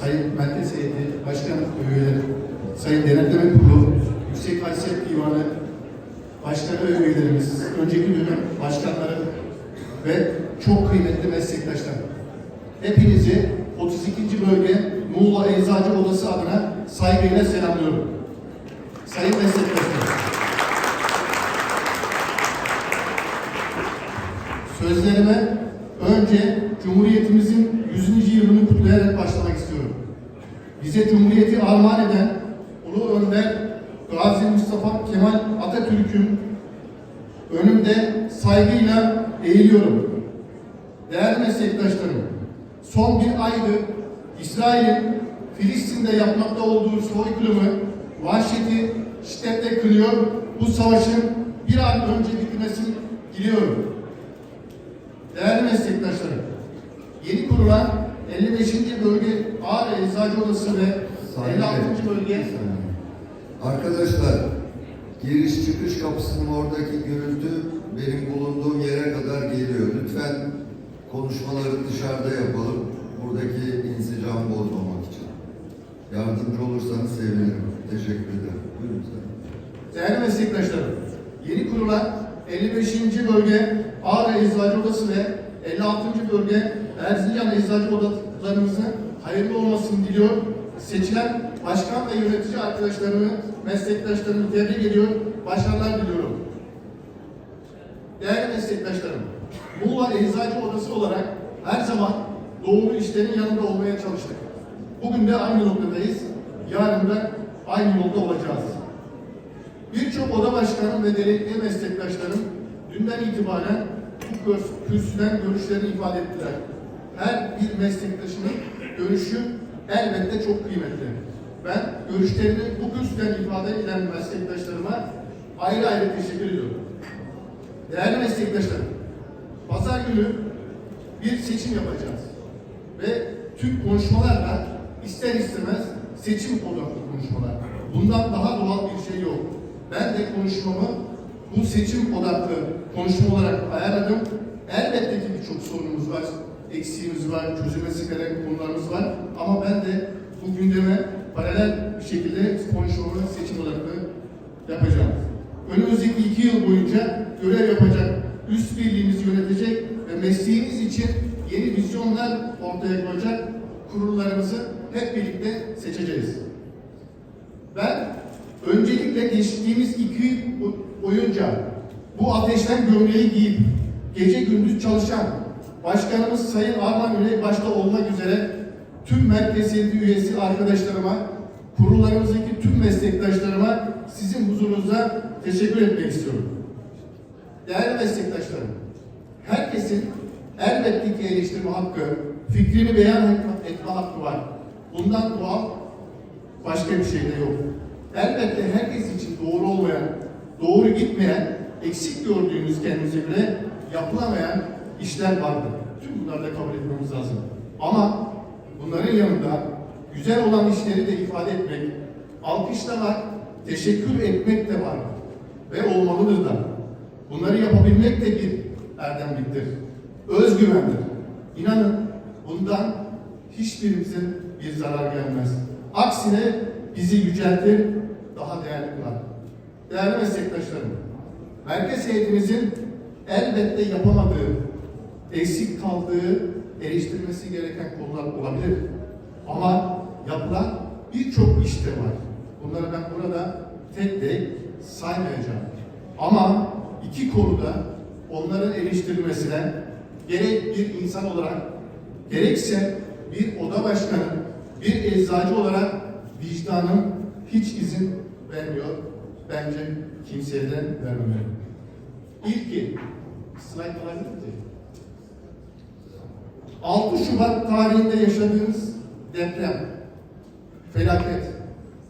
Sayın Merkez Heyeti, Başkan Üyeleri, Sayın Denetleme Kurulu, Yüksek Haysiyet Divanı, Başkan ve üyelerimiz, önceki dönem başkanları ve çok kıymetli meslektaşlar. Hepinizi 32. bölge Muğla Eczacı Odası adına saygıyla selamlıyorum. Sayın meslektaşlar. Sözlerime önce Cumhuriyetimizin 100. yılını kutlayarak başlamak istiyorum. Bize Cumhuriyeti armağan eden Ulu Önder Gazi Mustafa Kemal Atatürk'ün önümde saygıyla eğiliyorum. Değerli meslektaşlarım, son bir aydır İsrail'in Filistin'de yapmakta olduğu soykırımı, vahşeti şiddetle kınıyor. Bu savaşın bir an önce bitmesini diliyorum. Değerli meslektaşlarım, yeni kurulan 55. Bölge Ağrı Eczacı Odası ve 56. Bölge Arkadaşlar, giriş çıkış kapısının oradaki gürültü benim bulunduğum yere kadar geliyor. Lütfen konuşmaları dışarıda yapalım. Buradaki insicamı bozmamak için. Yardımcı olursanız sevinirim. Teşekkür ederim. Buyurun sen. Değerli meslektaşlarım, yeni kurulan 55. bölge Ağrı Eczacı Odası ve 56. bölge Erzincan Eczacı Odalarımızın hayırlı olmasını diliyor. Seçilen başkan ve yönetici arkadaşlarımı, meslektaşlarımı tebrik ediyor. Başarılar diliyorum. Değerli meslektaşlarım, Muğla Eczacı Odası olarak her zaman doğru işlerin yanında olmaya çalıştık. Bugün de aynı noktadayız. Yarın da aynı yolda olacağız. Birçok oda başkanım ve değerli meslektaşlarım dünden itibaren bu kürs- kürsüden görüşlerini ifade ettiler. Her bir meslektaşının görüşü elbette çok kıymetli. Ben görüşlerini bu kürsüden ifade eden meslektaşlarıma ayrı ayrı teşekkür ediyorum. Değerli meslektaşlarım, pazar günü bir seçim yapacağız. Ve tüm konuşmalarla ister istemez seçim odaklı konuşmalar. Bundan daha doğal bir şey yok. Ben de konuşmamı bu seçim odaklı konuşma olarak ayarladım. Elbette ki birçok sorunumuz var, eksiğimiz var, çözülmesi gereken konularımız var. Ama ben de bu gündeme paralel bir şekilde konuşmamı seçim odaklı yapacağım. Önümüzdeki iki yıl boyunca görev yapacak, üst birliğimizi yönetecek ve mesleğimiz için yeni vizyonlar ortaya koyacak kurullarımızı hep birlikte seçeceğiz. Ben öncelikle geçtiğimiz iki yıl boyunca bu ateşten gömleği giyip gece gündüz çalışan Başkanımız Sayın Arman Üney başta olmak üzere tüm merkeziyeti üyesi arkadaşlarıma, kurullarımızdaki tüm meslektaşlarıma sizin huzurunuzda teşekkür etmek istiyorum. Değerli meslektaşlarım, herkesin elbette ki eleştirme hakkı, fikrini beyan etme hakkı var. Bundan doğal başka bir şey de yok. Elbette herkes için doğru olmayan, doğru gitmeyen, eksik gördüğümüz kendimize göre yapılamayan işler vardır. Tüm bunları da kabul etmemiz lazım. Ama bunların yanında güzel olan işleri de ifade etmek, alkışlamak, teşekkür etmek de var. Ve olmalıdır da. Bunları yapabilmek de bir erdemliktir. Özgüvendir. İnanın bundan hiçbirimizin bir zarar gelmez. Aksine bizi yüceltir, daha değerli kılar. Değerli meslektaşlarım, merkez heyetimizin elbette yapamadığı, eksik kaldığı, eleştirmesi gereken konular olabilir. Ama yapılan birçok iş de var. Bunları ben burada tek tek saymayacağım. Ama iki konuda onların eleştirilmesine gerek bir insan olarak gerekse bir oda başkanı, bir eczacı olarak vicdanım hiç izin vermiyor. Bence kimseye de vermemeli. İlki, slide alabilir miyim? 6 Şubat tarihinde yaşadığımız deprem, felaket.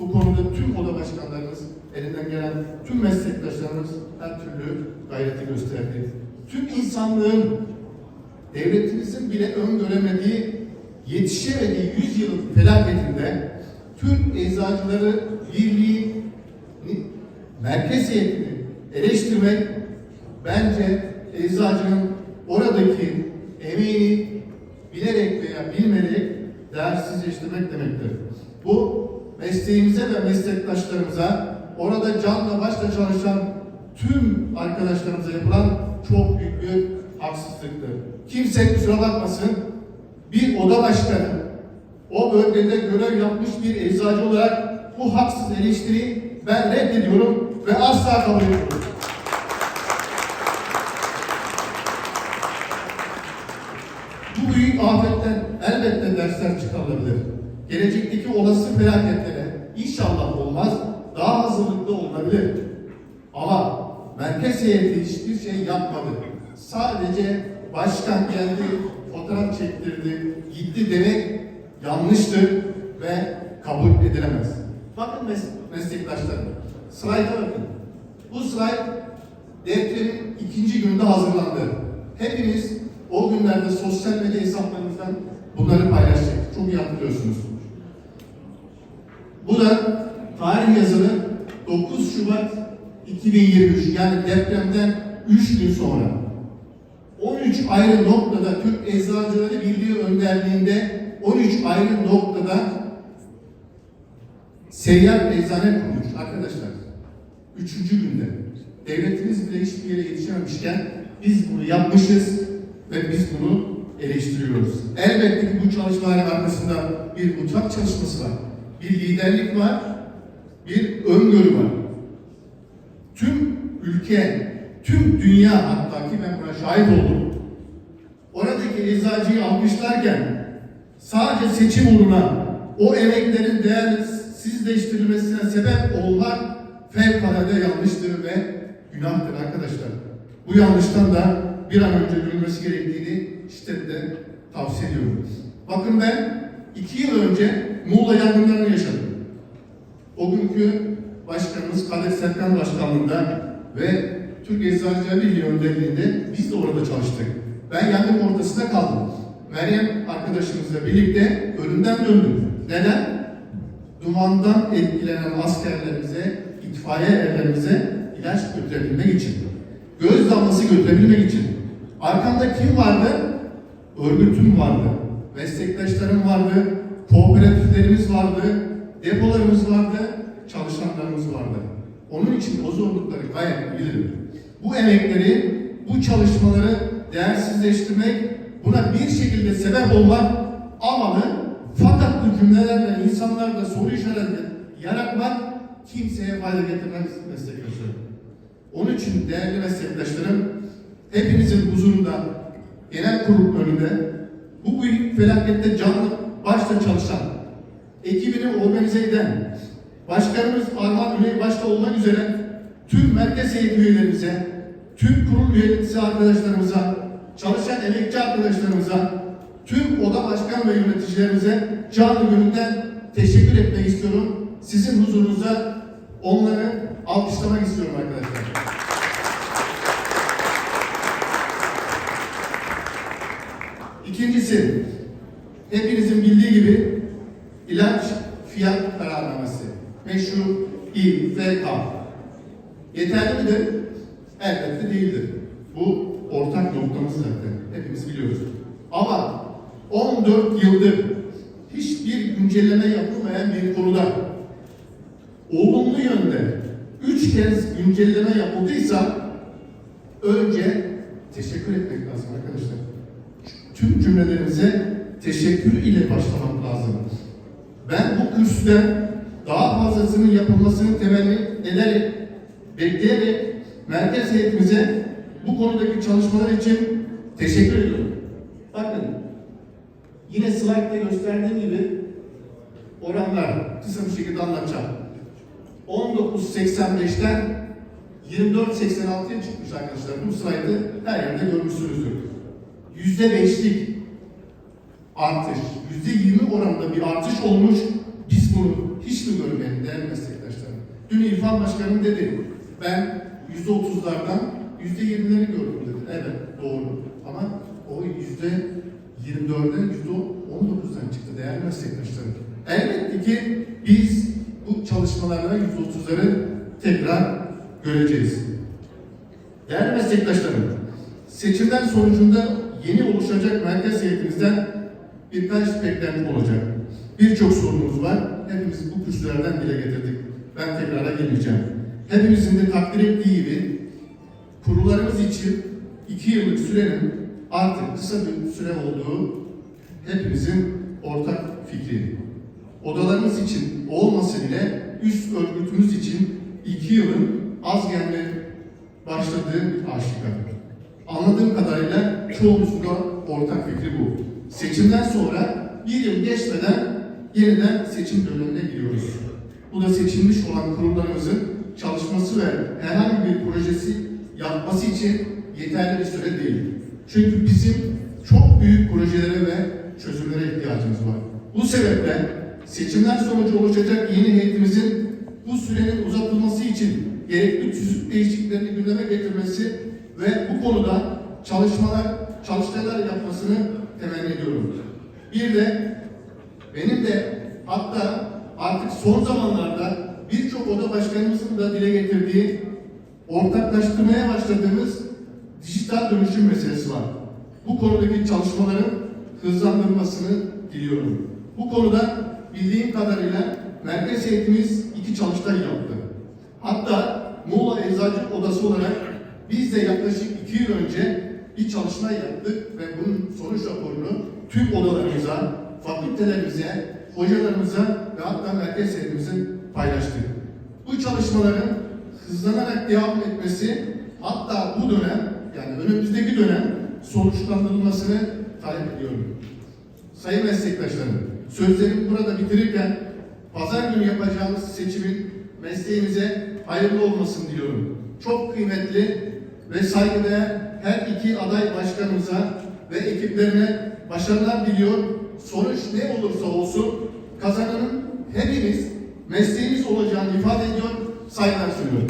Bu konuda tüm oda başkanlarımız, elinden gelen tüm meslektaşlarımız her türlü gayreti gösterdi. Tüm insanlığın devletimizin bile öngöremediği, yetişemediği 100 yılın felaketinde Türk Eczacıları Birliği merkez heyetini eleştirmek bence eczacının oradaki emeğini bilerek veya bilmeyerek değersizleştirmek demektir. Bu mesleğimize ve meslektaşlarımıza orada canla başla çalışan tüm arkadaşlarımıza yapılan çok büyük bir haksızlıktır. Kimse kusura bakmasın bir oda başkanı o bölgede görev yapmış bir eczacı olarak bu haksız eleştiriyi ben reddediyorum ve asla kabul etmiyorum. Bu büyük afetten elbette dersler çıkarılabilir. Gelecekteki olası felaketlere inşallah olmaz, daha hazırlıklı olunabilir. Ama merkez heyeti hiçbir şey yapmadı. Sadece başkan geldi, fotoğraf çektirdi, gitti demek yanlıştır ve kabul edilemez. Bakın mes- meslektaşlarım, slayta bakın. Bu slayt depremin ikinci gününde hazırlandı. Hepimiz o günlerde sosyal medya hesaplarımızdan bunları paylaştık. Çok iyi hatırlıyorsunuz. Bu da tarih yazılı 9 Şubat 2023 yani depremden 3 gün sonra 13 ayrı noktada Türk Eczacıları Birliği önderliğinde 13 ayrı noktada seyyar eczane kurmuş arkadaşlar. Üçüncü günde. Devletimiz bile hiçbir yere yetişememişken biz bunu yapmışız ve biz bunu eleştiriyoruz. Elbette ki bu çalışmaların arkasında bir mutfak çalışması var. Bir liderlik var. Bir öngörü var. Tüm ülke, tüm dünya hatta ki ben buna şahit oldum. Oradaki eczacıyı almışlarken sadece seçim uğruna o emeklerin değersizleştirilmesine sebep olmak fevkalade yanlıştır ve günahtır arkadaşlar. Bu yanlıştan da bir an önce dönülmesi gerektiğini şiddetle tavsiye ediyorum. Bakın ben iki yıl önce Muğla yangınlarını yaşadım. O günkü başkanımız Kadir Serkan Başkanlığında ve Türk Eczacıları Birliği önderliğinde biz de orada çalıştık. Ben yangın ortasında kaldım. Meryem arkadaşımızla birlikte ölümden döndüm. Neden? Dumandan etkilenen askerlerimize, itfaiye erlerimize ilaç götürebilmek için. Göz damlası götürebilmek için. Arkamda kim vardı? Örgütüm vardı. Meslektaşlarım vardı. Kooperatiflerimiz vardı. Depolarımız vardı. Çalışanlarımız vardı. Onun için o zorlukları gayet bilirim. Bu emekleri, bu çalışmaları değersizleştirmek, buna bir şekilde sebep olmak amalı fakat bu cümlelerle insanlarda soru işareti yaratmak kimseye fayda getirmez meslektaşlarım. Onun için değerli meslektaşlarım, hepinizin huzurunda, genel kurul önünde bu büyük felakette canlı başta çalışan, ekibini organize eden, başkanımız Arman Üney başta olmak üzere tüm merkez heyet üyelerimize, tüm kurul üyesi arkadaşlarımıza, çalışan emekçi arkadaşlarımıza, tüm oda başkan ve yöneticilerimize canlı gönülden teşekkür etmek istiyorum. Sizin huzurunuza onları alkışlamak istiyorum arkadaşlar. İkincisi, hepinizin bildiği gibi ilaç fiyat kararnamesi. Meşhur İFK. Yeterli midir? Elbette değildir. Bu ortak noktamız zaten. Hepimiz biliyoruz. Ama 14 yıldır hiçbir güncelleme yapılmayan bir konuda olumlu yönde 3 kez güncelleme yapıldıysa önce teşekkür etmek lazım arkadaşlar. Tüm cümlelerimize teşekkür ile başlamak lazım. Ben bu kürsüden daha fazlasının yapılmasını temenni ederek, bekleyerek merkez heyetimize bu konudaki çalışmalar için teşekkür ediyorum. Bakın, yine slaytta gösterdiğim gibi oranlar kısa bir şekilde anlatacağım. 19.85'ten 24.86'ya çıkmış arkadaşlar. Bu slaytı her yerde görmüşsünüzdür. Yüzde beşlik artış, yüzde yirmi oranında bir artış olmuş. Biz bunu hiç mi görmeyelim değerli meslektaşlarım? Dün İrfan Başkanım dedi, ben yüzde otuzlardan yüzde yirmileri gördüm dedi. Evet, doğru. Ama o yüzde 24'den yüzde 19'dan çıktı değerli meslektaşlarım. Elbette ki biz bu çalışmalarla yüzde 30'ları tekrar göreceğiz. Değerli meslektaşlarım, seçimden sonucunda yeni oluşacak merkez heyetimizden birkaç beklenti olacak. Birçok sorunumuz var. Hepimiz bu kürsülerden dile getirdik. Ben tekrara gelmeyeceğim. Hepimizin de takdir ettiği gibi kurullarımız için iki yıllık sürenin artık kısa bir süre olduğu hepimizin ortak fikri. Odalarımız için olmasa bile üst örgütümüz için iki yılın az gelme başladığı aşikar. Anladığım kadarıyla çoğumuzun da ortak fikri bu. Seçimden sonra bir yıl geçmeden yeniden seçim dönemine giriyoruz. Bu da seçilmiş olan kurullarımızın çalışması ve herhangi bir projesi yapması için yeterli bir süre değil. Çünkü bizim çok büyük projelere ve çözümlere ihtiyacımız var. Bu sebeple seçimler sonucu oluşacak yeni heyetimizin bu sürenin uzatılması için gerekli tüzük değişikliklerini gündeme getirmesi ve bu konuda çalışmalar, çalıştaylar yapmasını temenni ediyorum. Bir de benim de hatta artık son zamanlarda birçok oda başkanımızın da dile getirdiği ortaklaştırmaya başladığımız dijital dönüşüm meselesi var. Bu konudaki çalışmaların hızlandırılmasını diliyorum. Bu konuda bildiğim kadarıyla merkez heyetimiz iki çalıştay yaptı. Hatta Muğla Eczacı Odası olarak biz de yaklaşık iki yıl önce bir çalışma yaptık ve bunun sonuç raporunu tüm odalarımıza, fakültelerimize, hocalarımıza ve hatta merkez heyetimize paylaştık. Bu çalışmaların hızlanarak devam etmesi hatta bu dönem yani önümüzdeki dönem sonuçlandırılmasını talep ediyorum. Sayın meslektaşlarım, sözlerimi burada bitirirken pazar günü yapacağımız seçimin mesleğimize hayırlı olmasını diliyorum. Çok kıymetli ve saygıdeğer her iki aday başkanımıza ve ekiplerine başarılar diliyor. Sonuç ne olursa olsun kazananın hepimiz mesleğimiz olacağını ifade ediyor. Saygılar sunuyorum.